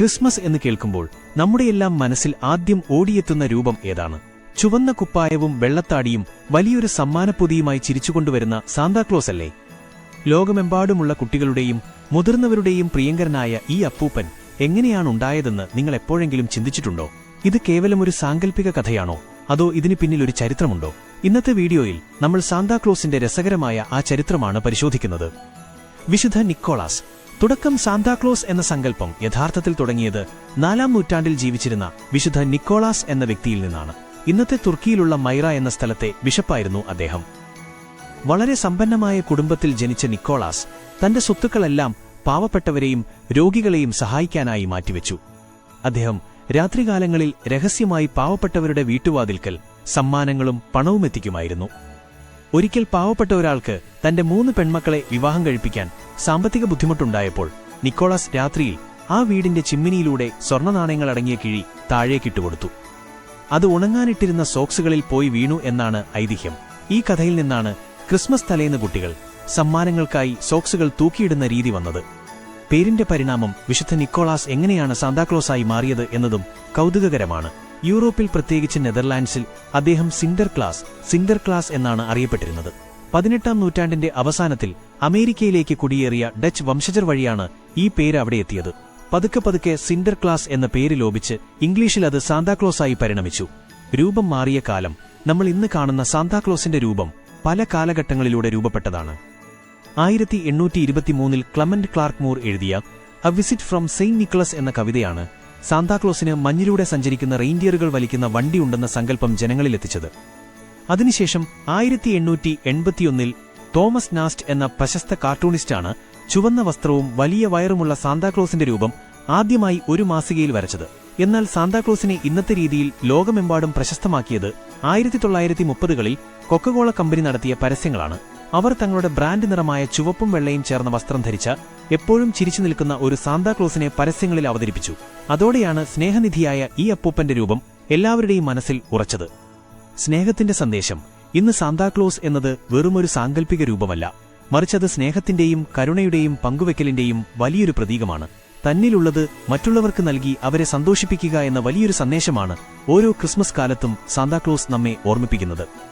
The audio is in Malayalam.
ക്രിസ്മസ് എന്ന് കേൾക്കുമ്പോൾ നമ്മുടെയെല്ലാം മനസ്സിൽ ആദ്യം ഓടിയെത്തുന്ന രൂപം ഏതാണ്? ചുവന്ന കുപ്പായവും വെള്ളത്താടിയും വലിയൊരു സമ്മാനപ്പൊതിയുമായി ചിരിച്ചുകൊണ്ടുവരുന്ന സാന്താക്ലോസ് അല്ലേ ലോകമെമ്പാടുമുള്ള കുട്ടികളുടെയും മുതിർന്നവരുടെയും പ്രിയങ്കരനായ ഈ അപ്പൂപ്പൻ എങ്ങനെയാണുണ്ടായതെന്ന് നിങ്ങൾ എപ്പോഴെങ്കിലും ചിന്തിച്ചിട്ടുണ്ടോ? ഇത് കേവലം ഒരു സാങ്കല്പിക കഥയാണോ? അതോ ഇതിന് പിന്നിൽ ഒരു ചരിത്രമുണ്ടോ? ഇന്നത്തെ വീഡിയോയിൽ നമ്മൾ സാന്താക്ലോസിന്റെ രസകരമായ ആ ചരിത്രമാണ് പരിശോധിക്കുന്നത്. വിശുദ്ധ നിക്കോളാസ് തുടക്കം സാന്താക്ലോസ് എന്ന സങ്കല്പം യഥാർത്ഥത്തിൽ തുടങ്ങിയത് നാലാം നൂറ്റാണ്ടിൽ ജീവിച്ചിരുന്ന വിശുദ്ധ നിക്കോളാസ് എന്ന വ്യക്തിയിൽ നിന്നാണ്. ഇന്നത്തെ തുർക്കിയിലുള്ള മൈറ എന്ന സ്ഥലത്തെ ബിഷപ്പായിരുന്നു അദ്ദേഹം. വളരെ സമ്പന്നമായ കുടുംബത്തിൽ ജനിച്ച നിക്കോളാസ് തന്റെ സ്വത്തുക്കളെല്ലാം പാവപ്പെട്ടവരെയും രോഗികളെയും സഹായിക്കാനായി മാറ്റിവെച്ചു. അദ്ദേഹം രാത്രികാലങ്ങളിൽ രഹസ്യമായി പാവപ്പെട്ടവരുടെ വീട്ടുവാതിൽക്കൽ സമ്മാനങ്ങളും പണവും എത്തിക്കുമായിരുന്നു ഒരിക്കൽ പാവപ്പെട്ട ഒരാൾക്ക് തന്റെ മൂന്ന് പെൺമക്കളെ വിവാഹം കഴിപ്പിക്കാൻ സാമ്പത്തിക ബുദ്ധിമുട്ടുണ്ടായപ്പോൾ നിക്കോളാസ് രാത്രിയിൽ ആ വീടിന്റെ ചിമ്മിനിയിലൂടെ സ്വർണനാണയങ്ങൾ അടങ്ങിയ കിഴി താഴേക്കിട്ടുകൊടുത്തു അത് ഉണങ്ങാനിട്ടിരുന്ന സോക്സുകളിൽ പോയി വീണു എന്നാണ് ഐതിഹ്യം. ഈ കഥയിൽ നിന്നാണ് ക്രിസ്മസ് തലേന്ന് കുട്ടികൾ സമ്മാനങ്ങൾക്കായി സോക്സുകൾ തൂക്കിയിടുന്ന രീതി വന്നത്. പേരിന്റെ പരിണാമം വിശുദ്ധ നിക്കോളാസ് എങ്ങനെയാണ് സാന്താക്ലോസായി മാറിയത് എന്നതും കൗതുകകരമാണ്. യൂറോപ്പിൽ പ്രത്യേകിച്ച് നെതർലാൻഡ്സിൽ അദ്ദേഹം സിൻഡർ ക്ലാസ് സിൻഡർ ക്ലാസ് എന്നാണ് അറിയപ്പെട്ടിരുന്നത്. പതിനെട്ടാം നൂറ്റാണ്ടിന്റെ അവസാനത്തിൽ അമേരിക്കയിലേക്ക് കുടിയേറിയ ഡച്ച് വംശജർ വഴിയാണ് ഈ പേര് അവിടെ എത്തിയത്. പതുക്കെ പതുക്കെ സിൻഡർ ക്ലാസ് എന്ന പേര് ലോപിച്ച് ഇംഗ്ലീഷിൽ അത് സാന്താക്ലോസായി പരിണമിച്ചു. രൂപം മാറിയ കാലം നമ്മൾ ഇന്ന് കാണുന്ന സാന്താക്ലോസിന്റെ രൂപം പല കാലഘട്ടങ്ങളിലൂടെ രൂപപ്പെട്ടതാണ്. ആയിരത്തി എണ്ണൂറ്റി ഇരുപത്തിമൂന്നിൽ ക്ലമന്റ് ക്ലാർക്ക് മൂർ എഴുതിയ a visit from Saint Nicholas എന്ന കവിതയാണ് സാന്താക്ലോസിന് മഞ്ഞിലൂടെ സഞ്ചരിക്കുന്ന റെയിൻഡിയറുകൾ വലിക്കുന്ന വണ്ടിയുണ്ടെന്ന സങ്കല്പം ജനങ്ങളിലെത്തിച്ചത് അതിനുശേഷം ആയിരത്തി എണ്ണൂറ്റി എൺപത്തിയൊന്നിൽ തോമസ് നാസ്റ്റ് എന്ന പ്രശസ്ത കാർട്ടൂണിസ്റ്റാണ് ചുവന്ന വസ്ത്രവും വലിയ വയറുമുള്ള സാന്താക്ലോസിന്റെ രൂപം ആദ്യമായി ഒരു മാസികയിൽ വരച്ചത്. എന്നാൽ സാന്താക്ലോസിനെ ഇന്നത്തെ രീതിയിൽ ലോകമെമ്പാടും പ്രശസ്തമാക്കിയത് ആയിരത്തി തൊള്ളായിരത്തി മുപ്പതുകളിൽ കൊക്കകോള കമ്പനി നടത്തിയ പരസ്യങ്ങളാണ്. അവർ തങ്ങളുടെ ബ്രാൻഡ് നിറമായ ചുവപ്പും വെള്ളയും ചേർന്ന വസ്ത്രം ധരിച്ച എപ്പോഴും ചിരിച്ചു നിൽക്കുന്ന ഒരു സാന്താക്ലോസിനെ പരസ്യങ്ങളിൽ അവതരിപ്പിച്ചു. അതോടെയാണ് സ്നേഹനിധിയായ ഈ അപ്പൂപ്പന്റെ രൂപം എല്ലാവരുടെയും മനസ്സിൽ ഉറച്ചത്. സ്നേഹത്തിന്റെ സന്ദേശം. ഇന്ന് സാന്താക്ലോസ് എന്നത് വെറുമൊരു സാങ്കല്പിക രൂപമല്ല. മറിച്ചത് സ്നേഹത്തിന്റെയും കരുണയുടെയും പങ്കുവെക്കലിന്റെയും വലിയൊരു പ്രതീകമാണ്. തന്നിലുള്ളത് മറ്റുള്ളവർക്ക് നൽകി അവരെ സന്തോഷിപ്പിക്കുക എന്ന വലിയൊരു സന്ദേശമാണ് ഓരോ ക്രിസ്മസ് കാലത്തും സാന്താക്ലോസ് നമ്മെ ഓർമ്മിപ്പിക്കുന്നത്.